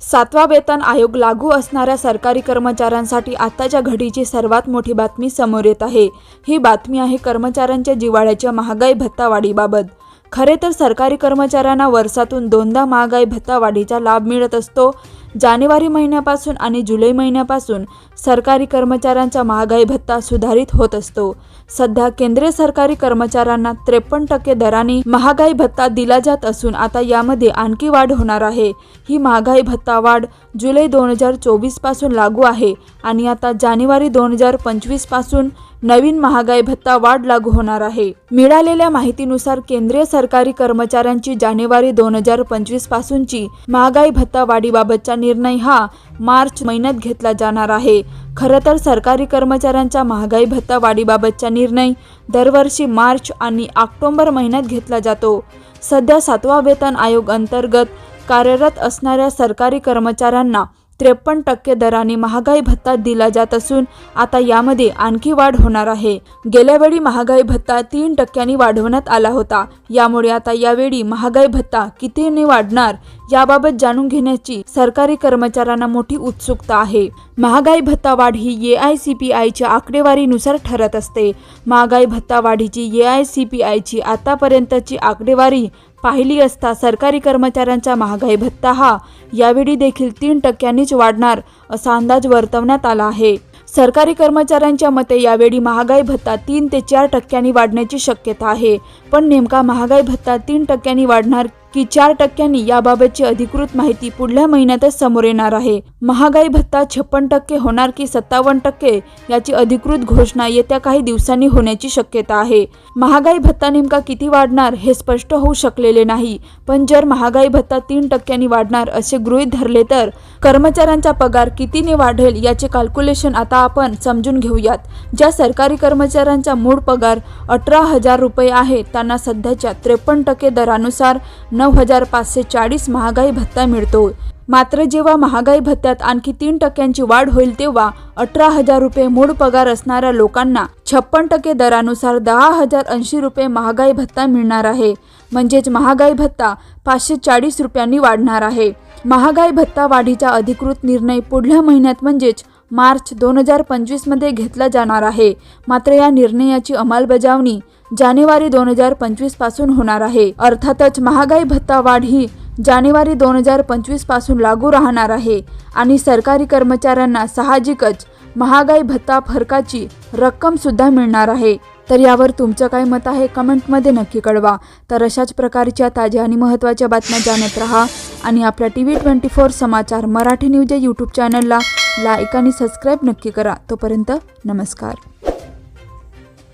सातवा वेतन आयोग लागू असणाऱ्या सरकारी कर्मचाऱ्यांसाठी आताच्या घडीची सर्वात मोठी बातमी समोर येत आहे. ही बातमी आहे कर्मचाऱ्यांच्या जिवाळ्याच्या महागाई भत्ता वाढीबाबत खरे तर सरकारी कर्मचाऱ्यांना वर्षातून दोनदा महागाई भत्ता वाढीचा लाभ मिळत असतो. जानेवारी महिन्यापासून आणि जुलै महिन्यापासून सरकारी कर्मचाऱ्यांचा महागाई भत्ता सुधारित होत असतो. सध्या केंद्रीय सरकारी कर्मचाऱ्यांना त्रेपन्न टक्के दराने महागाई भत्ता दिला जात असून आता यामध्ये आणखी वाढ होणार आहे. ही महागाई भत्ता वाढ जुलै दोन हजार चोवीसपासून लागू आहे आणि आता जानेवारी दोन हजार पंचवीसपासून नवीन महागाई भत्ता वाढ लागू होणार आहे. मिळालेल्या माहितीनुसार केंद्रीय सरकारी कर्मचाऱ्यांची जानेवारी दोन हजार पंचवीस पासूनची महागाई भत्ता वाढीबाबतच्या निर्णय हा मार्च महिन्यात घेतला जाणार आहे. खरं तर सरकारी कर्मचाऱ्यांच्या महागाई भत्ता वाढीबाबतचा निर्णय दरवर्षी मार्च आणि ऑक्टोबर महिन्यात घेतला जातो. सध्या सातवा वेतन आयोग अंतर्गत कार्यरत असणाऱ्या सरकारी कर्मचाऱ्यांना त्रेपन्न टक्के दराने महागाई भत्ता दिला जात असून आता यामध्ये आणखी वाढ होणार आहे. गेल्या वेळी महागाई भत्ता तीन टक्क्यांनी वाढवण्यात आला होता. यामुळे आता यावेळी महागाई भत्ता कितीने वाढणार याबाबत जाणून घेण्याची सरकारी कर्मचाऱ्यांना मोठी उत्सुकता आहे. महागाई भत्ता वाढ ही ए आय सी पी आयच्या आकडेवारीनुसार ठरत असते. महागाई भत्ता वाढीची ए आय सी पी आयची आतापर्यंतची आकडेवारी पाहिली असता सरकारी कर्मचाऱ्यांचा महागाई भत्ता हा यावेळी देखील तीन टक्क्यांनीच वाढणार असा अंदाज वर्तवण्यात आला आहे. सरकारी कर्मचाऱ्यांच्या मते यावेळी महागाई भत्ता तीन ते चार टक्क्यांनी वाढण्याची शक्यता आहे. पण नेमका महागाई भत्ता तीन टक्क्यांनी वाढणार की चार टक्क्यांनी याबाबतची अधिकृत माहिती पुढल्या महिन्यातच समोर येणार आहे. महागाई भत्ता छप्पन टक्के होणार की सत्तावन्न टक्के याची अधिकृत घोषणा येत्या काही दिवसांनी होण्याची शक्यता आहे. महागाई भत्ता नेमका किती वाढणार हे स्पष्ट होऊ शकलेले नाही. पण जर महागाई भत्ता तीन टक्क्यांनी वाढणार असे गृहीत धरले तर कर्मचाऱ्यांचा पगार कितीने वाढेल याचे कॅल्क्युलेशन आता आपण समजून घेऊयात. ज्या सरकारी कर्मचाऱ्यांचा मूळ पगार अठरा हजार रुपये आहे त्यांना सध्याच्या त्रेपन्न टक्के दरानुसार नऊ हजार पाचशे चाळीस महागाई भत्ता मिळतो. मात्र जेव्हा महागाई भत्त्यात आणखी तीन टक्क्यांची वाढ होईल तेव्हा अठरा हजार रुपये मूळ पगार असणाऱ्या लोकांना छप्पन टक्के दरानुसार दहा हजार ऐंशी रुपये महागाई भत्ता मिळणार आहे. म्हणजेच महागाई भत्ता पाचशे चाळीस रुपयांनी वाढणार आहे. महागाई भत्ता वाढीचा अधिकृत निर्णय पुढल्या महिन्यात म्हणजेच मार्च दोन हजार पंचवीसमध्ये घेतला जाणार आहे. मात्र या निर्णयाची अंमलबजावणी जानेवारी दोन हजार पंचवीसपासून होणार आहे. अर्थातच महागाई भत्ता वाढ ही जानेवारी दोन हजार पंचवीसपासून लागू राहणार आहे आणि सरकारी कर्मचाऱ्यांना साहजिकच महागाई भत्ता फरकाची रक्कमसुद्धा मिळणार आहे. तर यावर तुमचं काय मत आहे? कमेंटमध्ये नक्की कळवा. तर अशाच प्रकारच्या ताज्या आणि महत्त्वाच्या बातम्या जाणत राहा आणि आपल्या टी व्ही ट्वेंटी फोर समाचार मराठी न्यूज या यूट्यूब चॅनलला लाईक आणि सबस्क्राईब नक्की करा. तोपर्यंत नमस्कार.